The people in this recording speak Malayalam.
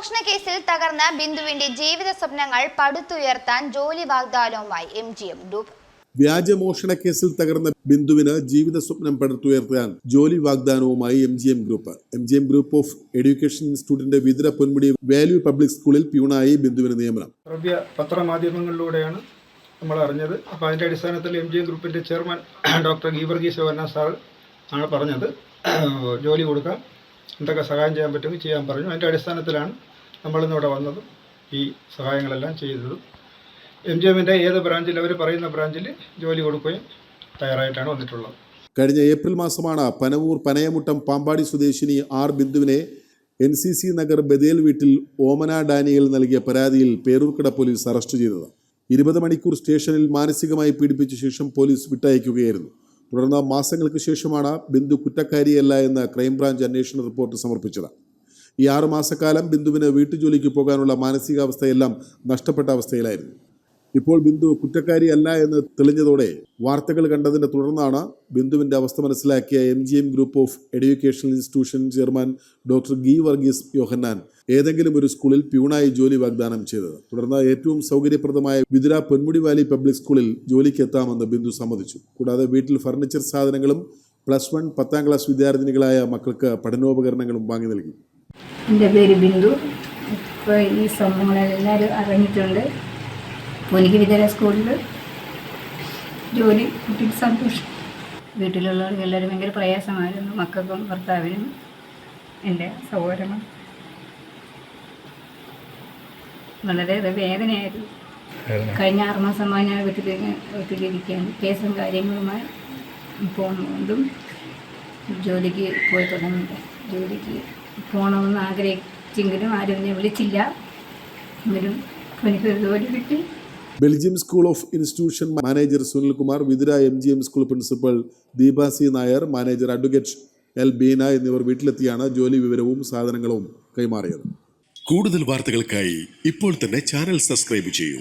വ്യാജമോഷണ കേസിൽ തകർന്ന ബിന്ദുവിന്റെ ജീവിത സ്വപ്നങ്ങൾ പടുത്തുയർത്താൻ ജോലി വാഗ്ദാനവുമായി എം ജി എം ഗ്രൂപ്പ് വ്യാജമോഷണ കേസിൽ തകർന്ന ബിന്ദുവിന് ജീവിത സ്വപ്നം പടുത്തുയർത്താൻ ജോലി വാഗ്ദാനവുമായി M G M group. M G M group of education ഇൻസ്റ്റിറ്റ്യൂട്ടിന്റെ വിതുര പൊന്മുടി വാല്യൂ പബ്ലിക് സ്കൂളിൽ പ്യൂണായി ബിന്ദുവിന് നിയമനം. പത്രമാധ്യമങ്ങളിലൂടെയാണ് നമ്മൾ അറിഞ്ഞത് അപ്പോൾ അതിന്റെ അടിസ്ഥാനത്തിൽ എം ജി എം ഗ്രൂപ്പിന്റെ ചെയർമാൻ ഡോക്ടർ ഗീവർഗീസ് വർണ സാർ ആണ് പറഞ്ഞത്. ജോലി കൊടുക്കാം. എന്തൊക്കെ സഹായം ചെയ്യാൻ പറ്റുമെങ്കിൽ ചെയ്യാൻ പറഞ്ഞു. അതിന്റെ അടിസ്ഥാനത്തിലാണ് നമ്മളിന്നിവിടെ വന്നതും ഈ സഹായങ്ങളെല്ലാം ചെയ്തതും. എം ജി എമ്മിന്റെ ഏത് ബ്രാഞ്ചിൽ അവർ പറയുന്ന ബ്രാഞ്ചിൽ ജോലി കൊടുക്കുകയും തയ്യാറായിട്ടാണ് വന്നിട്ടുള്ളത്. കഴിഞ്ഞ ഏപ്രിൽ മാസമാണ് പനവൂർ പനയമുട്ടം പാമ്പാടി സ്വദേശിനി ആർ ബിന്ദുവിനെ N C C Nagar Bethel വീട്ടിൽ ഓമന ഡാനിയൽ നൽകിയ പരാതിയിൽ പേരൂർക്കട പോലീസ് അറസ്റ്റ് ചെയ്തത്. ഇരുപത് മണിക്കൂർ സ്റ്റേഷനിൽ മാനസികമായി പീഡിപ്പിച്ച ശേഷം പോലീസ് വിട്ടയക്കുകയായിരുന്നു. തുടർന്ന് മാസങ്ങൾക്ക് ശേഷമാണ് ബിന്ദു കുറ്റക്കാരിയല്ല എന്ന് ക്രൈംബ്രാഞ്ച് അന്വേഷണ റിപ്പോർട്ട് സമർപ്പിച്ചത്. ഈ ആറുമാസക്കാലം ബിന്ദുവിന് വീട്ടുജോലിക്ക് പോകാനുള്ള മാനസികാവസ്ഥയെല്ലാം നഷ്ടപ്പെട്ട അവസ്ഥയിലായിരുന്നു. ഇപ്പോൾ ബിന്ദു കുറ്റക്കാരിയല്ല എന്ന് തെളിഞ്ഞതോടെ വാർത്തകൾ കണ്ടതിനെ തുടർന്നാണ് ബിന്ദുവിന്റെ അവസ്ഥ മനസ്സിലാക്കിയ M G M group of educational institution chairman doctor Gee Varghese Yohannan ഏതെങ്കിലും ഒരു സ്കൂളിൽ പ്യൂണായി ജോലി വാഗ്ദാനം ചെയ്തത്. തുടർന്ന് ഏറ്റവും സൗകര്യപ്രദമായ വിതുര പൊന്മുടി വാലി പബ്ലിക് സ്കൂളിൽ ജോലിക്ക് എത്താമെന്ന് ബിന്ദു സമ്മതിച്ചു. കൂടാതെ വീട്ടിൽ ഫർണിച്ചർ സാധനങ്ങളും പ്ലസ് വൺ പത്താം ക്ലാസ് വിദ്യാർത്ഥിനികളായ മക്കൾക്ക് പഠനോപകരണങ്ങളും വാങ്ങി നൽകി. എന്റെ പേര് ബിന്ദു. ഇപ്പോൾ ഈ സംഭവങ്ങളെല്ലാവരും അറിഞ്ഞിട്ടുണ്ട്. എനിക്ക് വിദ്യാലയ സ്കൂളിൽ ജോലി കിട്ടിയിട്ട് സന്തോഷം. വീട്ടിലുള്ളവർക്ക് എല്ലാവരും ഭയങ്കര പ്രയാസമായിരുന്നു. മക്കൾക്കും ഭർത്താവിനും എന്റെ സഹോദരങ്ങൾ വളരെ വേദനയായിരുന്നു. കഴിഞ്ഞ ആറ് മാസമായി ഞാൻ വീട്ടിൽ വീട്ടിലിരിക്കുകയാണ്. കേസും കാര്യങ്ങളുമായി പോകുന്നതുകൊണ്ടും ജോലിക്ക് പോയി തുടങ്ങിയില്ല. ജോലിക്ക് പോകണമെന്ന് ആഗ്രഹിച്ചെങ്കിലും ആരും എന്നെ വിളിച്ചില്ല. എങ്കിലും എനിക്കൊരു ജോലി കിട്ടി. Belgium school of institution manager Sunilkumar Vithura M G M school principal Deepa C Nair manager advocate L Beena എന്നിവർ വീട്ടിലെത്തിയാണ് ജോലി വിവരവും സാധനങ്ങളും കൈമാറിയത്. കൂടുതൽ വാർത്തകൾക്കായി ഇപ്പോൾ തന്നെ ചാനൽ സബ്സ്ക്രൈബ് ചെയ്യൂ.